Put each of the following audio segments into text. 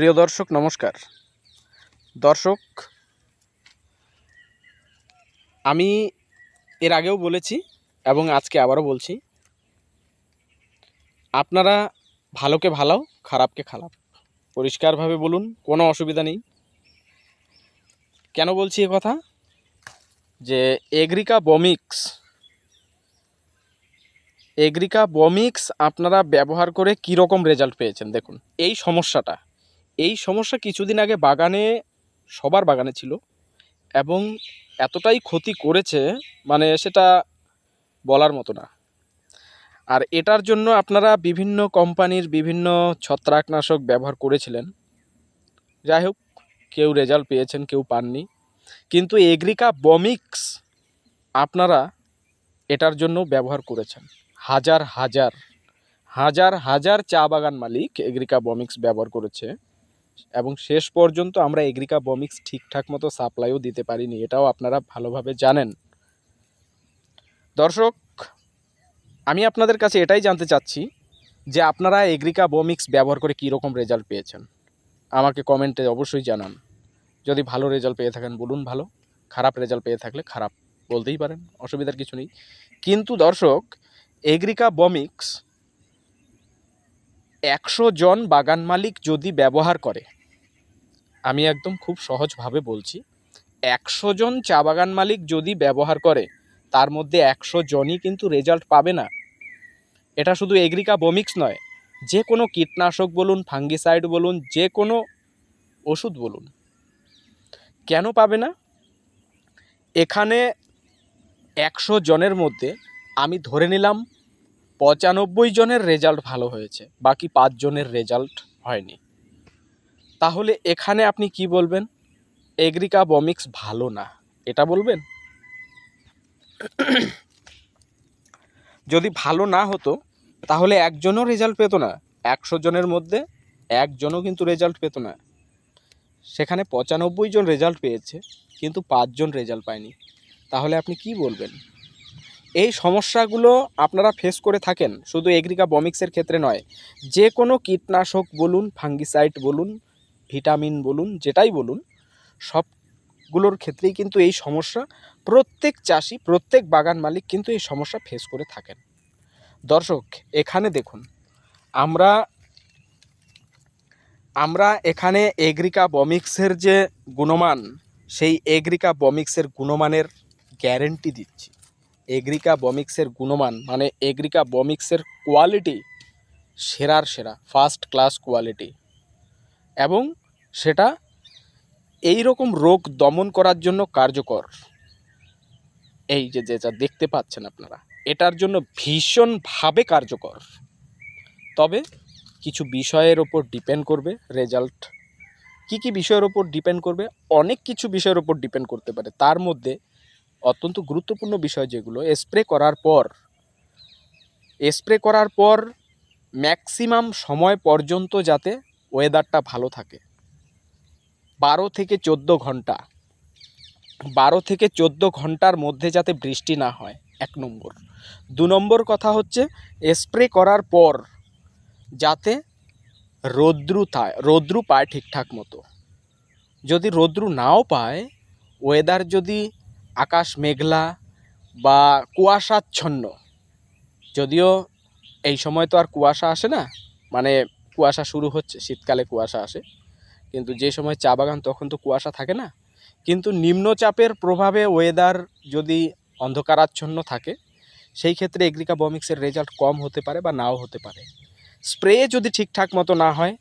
প্রিয় দর্শক, নমস্কার। দর্শক, আমি এর আগেও বলেছি এবং আজকে আবারও বলছি, আপনারা ভালোকে ভালো খারাপকে খারাপ। পরিষ্কারভাবে বলুন, কোনো অসুবিধা নেই। কেন বলছি এ কথা? যে এগ্রিকা বমিক্স এগ্রিকা বমিক্স আপনারা ব্যবহার করে কী রকম রেজাল্ট পেয়েছেন? দেখুন, এই সমস্যাটা এই সমস্যা কিছুদিন আগে বাগানে, সবার বাগানে ছিল এবং এতটাই ক্ষতি করেছে মানে সেটা বলার মতো না। আর এটার জন্য আপনারা বিভিন্ন কোম্পানির বিভিন্ন ছত্রাকনাশক ব্যবহার করেছিলেন। যাই হোক, কেউ রেজাল্ট পেয়েছেন, কেউ পাননি। কিন্তু এগ্রিকা বমিক্স আপনারা এটার জন্য ব্যবহার করেছেন। হাজার হাজার হাজার হাজার চা বাগান মালিক এগ্রিকা বমিক্স ব্যবহার করেছে। এবং শেষ পর্যন্ত আমরা এগ্রিকা বমিক্স ঠিকঠাক মতো সাপ্লাইও দিতে পারিনি, এটাও আপনারা ভালোভাবে জানেন। দর্শক, আমি আপনাদের কাছে এটাই জানতে চাচ্ছি যে আপনারা এগ্রিকা বমিক্স ব্যবহার করে কী রকম রেজাল্ট পেয়েছেন? আমাকে কমেন্টে অবশ্যই জানান। যদি ভালো রেজাল্ট পেয়ে থাকেন, বলুন ভালো। খারাপ রেজাল্ট পেয়ে থাকলে খারাপ বলতেই পারেন, অসুবিধার কিছু নেই। কিন্তু দর্শক এগ্রিকা বমিক্স একশো জন বাগান মালিক যদি ব্যবহার করে, আমি একদম খুব সহজভাবে বলছি, একশো জন চা বাগান মালিক যদি ব্যবহার করে, তার মধ্যে একশো জনই কিন্তু রেজাল্ট পাবে না। এটা শুধু এগ্রিকা বমিক্স নয়, যে কোনো কীটনাশক বলুন ফাঙ্গিসাইড বলুন, যে কোনো ওষুধ বলুন, কেন পাবে না? এখানে একশো জনের মধ্যে আমি ধরে নিলাম পঁচানব্বই জনের রেজাল্ট ভালো হয়েছে, বাকি পাঁচজনের রেজাল্ট হয়নি। তাহলে এখানে আপনি কি বলবেন? এগ্রিকা বমিক্স ভালো না, এটা বলবেন? যদি ভালো না হতো, তাহলে একজনও রেজাল্ট পেতো না, একশো জনের মধ্যে একজনও কিন্তু রেজাল্ট পেতো না। সেখানে পঁচানব্বই জন রেজাল্ট পেয়েছে, কিন্তু পাঁচজন রেজাল্ট পায়নি। তাহলে আপনি কি বলবেন? এই সমস্যাগুলো আপনারা ফেস করে থাকেন, শুধু এগ্রিকা বমিক্সের ক্ষেত্রে নয়। যে কোনো কীটনাশক বলুন ফাঙ্গিসাইড বলুন ভিটামিন বলুন, যেটাই বলুন, সবগুলোর ক্ষেত্রেই কিন্তু এই সমস্যা, প্রত্যেক চাষি, প্রত্যেক বাগান মালিক কিন্তু এই সমস্যা ফেস করে থাকেন। দর্শক, এখানে দেখুন, আমরা আমরা এখানে এগ্রিকা বমিক্সের যে গুণমান, সেই এগ্রিকা বমিক্সের গুণমানের গ্যারেন্টি দিচ্ছি। এগ্রিকা বমিক্সের গুণমান মানে এগ্রিকা বমিক্সের কোয়ালিটি সেরার সেরা ফার্স্ট ক্লাস কোয়ালিটি এবং সেটা এই রকম রোগ দমন করার জন্য কার্যকর। এই যে, যেটা দেখতে পাচ্ছেন আপনারা, এটার জন্য ভীষণভাবে কার্যকর। তবে কিছু বিষয়ের ওপর ডিপেন্ড করবে রেজাল্ট কি কি বিষয়ের ওপর ডিপেন্ড করবে? অনেক কিছু বিষয়ের ওপর ডিপেন্ড করতে পারে। তার মধ্যে অত্যন্ত গুরুত্বপূর্ণ বিষয় যেগুলো স্প্রে করার পর স্প্রে করার পর ম্যাক্সিমাম সময় পর্যন্ত যাতে ওয়েদারটা ভালো থাকে। বারো থেকে চোদ্দ ঘণ্টা। বারো থেকে চোদ্দ ঘণ্টার মধ্যে যাতে বৃষ্টি না হয়, এক নম্বর। দু নম্বর কথা হচ্ছে স্প্রে করার পর যাতে রৌদ্রু থায়, রৌদ্রু পায় ঠিকঠাক মতো। যদি রৌদ্রু নাও পায় ওয়েদার যদি আকাশ মেঘলা বা কুয়াশাচ্ছন্ন। যদিও এই সময় তো আর কুয়াশা আসে না মানে কুয়াশা শুরু হচ্ছে, শীতকালে কুয়াশা আসে। কিন্তু যে সময় চা বাগান তখন তো কুয়াশা থাকে না। কিন্তু নিম্নচাপের প্রভাবে ওয়েদার যদি অন্ধকারাচ্ছন্ন থাকে, সেই ক্ষেত্রে এগ্রিকা বমিক্সের রেজাল্ট কম হতে পারে বা নাও হতে পারে। স্প্রে যদি ঠিকঠাক মতো না হয়,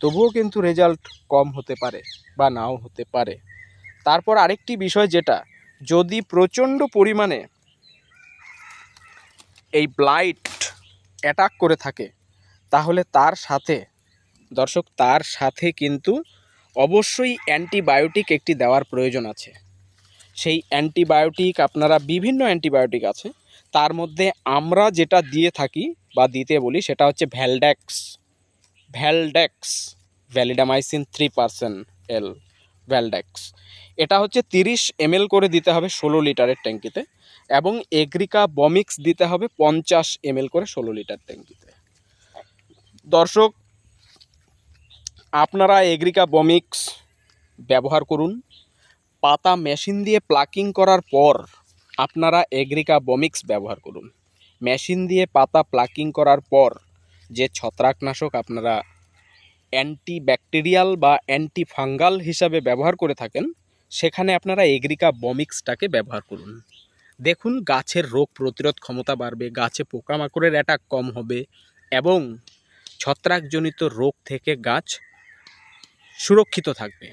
তবুও কিন্তু রেজাল্ট কম হতে পারে বা নাও হতে পারে। তারপর আরেকটি বিষয় যেটা যদি প্রচণ্ড পরিমাণে এই ব্লাইট অ্যাটাক করে থাকে, তাহলে তার সাথে, দর্শক, তার সাথে কিন্তু অবশ্যই অ্যান্টিবায়োটিক একটি দেওয়ার প্রয়োজন আছে। সেই অ্যান্টিবায়োটিক আপনারা বিভিন্ন অ্যান্টিবায়োটিক আছে, তার মধ্যে আমরা যেটা দিয়ে থাকি বা দিতে বলি সেটা হচ্ছে Valdax Valdax validamycin three percent L Valdax এটা হচ্ছে তিরিশ এমএল করে দিতে হবে ষোলো লিটারের ট্যাঙ্কিতে এবং এগ্রিকা বমিক্স দিতে হবে পঞ্চাশ এমএল করে ষোলো লিটার ট্যাঙ্কিতে। দর্শক, আপনারা এগ্রিকা বমিক্স ব্যবহার করুন। পাতা মেশিন দিয়ে প্লাকিং করার পর আপনারা এগ্রিকা বমিক্স ব্যবহার করুন। মেশিন দিয়ে পাতা প্লাকিং করার পর যে ছত্রাকনাশক আপনারা অ্যান্টি ব্যাকটেরিয়াল বা অ্যান্টি ফাঙ্গাল হিসাবে ব্যবহার করে থাকেন সেখানে আপনারা এগ্রিকা বমিক্সটাকে ব্যবহার করুন। দেখুন, গাছের রোগ প্রতিরোধ ক্ষমতা বাড়বে, গাছে পোকামাকড়ের অ্যাটাক কম হবে এবং ছত্রাকজনিত রোগ থেকে গাছ সুরক্ষিত থাকবে।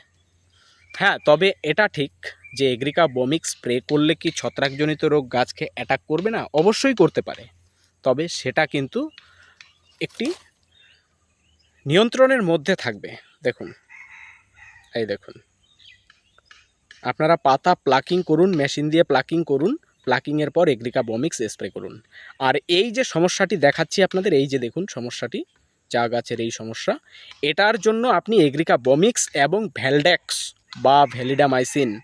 হ্যাঁ তবে এটা ঠিক যে এগ্রিকা বমিক স্প্রে করলে কি ছত্রাকজনিত রোগ গাছকে অ্যাটাক করবে না? অবশ্যই করতে পারে। তবে সেটা কিন্তু একটি নিয়ন্ত্রণের মধ্যে থাকবে। দেখুন, এই দেখুন। আপনারা পাতা প্লাকিং করুন, মেশিন দিয়ে প্লাকিং করুন প্লাকিংয়ের পর এগ্রিকা বমিক্স স্প্রে করুন। আর এই যে সমস্যাটি দেখাচ্ছি আপনাদের, এই যে দেখুন সমস্যাটি, চা গাছের এই সমস্যা, এটার জন্য আপনি এগ্রিকা বমিক্স এবং ভ্যালডেক্স বা ভ্যালিডামাইসিন,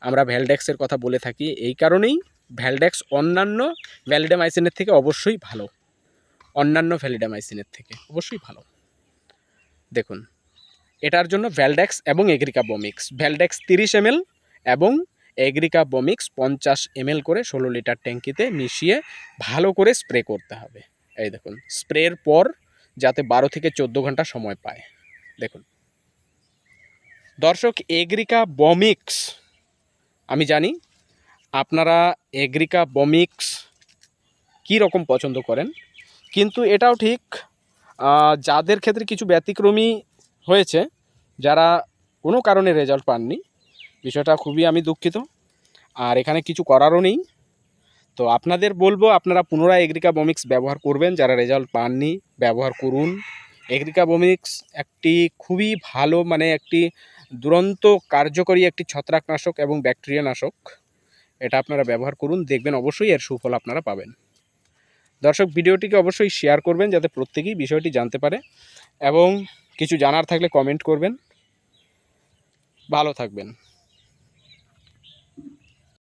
আমরা ভ্যালডেক্সের কথা বলে থাকি, এই কারণেই ভ্যালডেক্স অন্যান্য ভ্যালিডামাইসিনের থেকে অবশ্যই ভালো। অন্যান্য ভ্যালিডামাইসিনের থেকে অবশ্যই ভালো। দেখুন এটার জন্য ভ্যালডেক্স এবং এগ্রিকা বমিক্স ভ্যালডেক্স তিরিশ এমএল এবং এগ্রিকা বমিক্স পঞ্চাশ এমএল করে ষোলো লিটার ট্যাঙ্কিতে মিশিয়ে ভালো করে স্প্রে করতে হবে। এই দেখুন, স্প্রের পর যাতে বারো থেকে চোদ্দ ঘণ্টা সময় পায়। দেখুন। দর্শক এগ্রিকা বমিক্স আমি জানি আপনারা এগ্রিকা বমিক্স কী রকম পছন্দ করেন, কিন্তু এটাও ঠিক যাদের ক্ষেত্রে কিছু ব্যতিক্রমী হয়েছে, যারা কোনো কারণে রেজাল্ট পাননি, বিষয়টা খুবই আমি দুঃখিত। আর এখানে কিছু করারও নেই। তো আপনাদের বলব, আপনারা পুনরায় এগ্রিকা বমিক্স ব্যবহার করবেন, যারা রেজাল্ট পাননি, ব্যবহার করুন। এগ্রিকা বমিক্স একটি খুবই ভালো মানে একটি দুরন্ত, কার্যকরী একটি ছত্রাকনাশক এবং ব্যাকটেরিয়া নাশক এটা আপনারা ব্যবহার করুন, দেখবেন অবশ্যই এর সুফল আপনারা পাবেন। দর্শক, ভিডিওটিকে অবশ্যই শেয়ার করবেন, যাতে প্রত্যেকেই বিষয়টি জানতে পারে। এবং কিছু জানার থাকলে কমেন্ট করবেন। ভালো থাকবেন।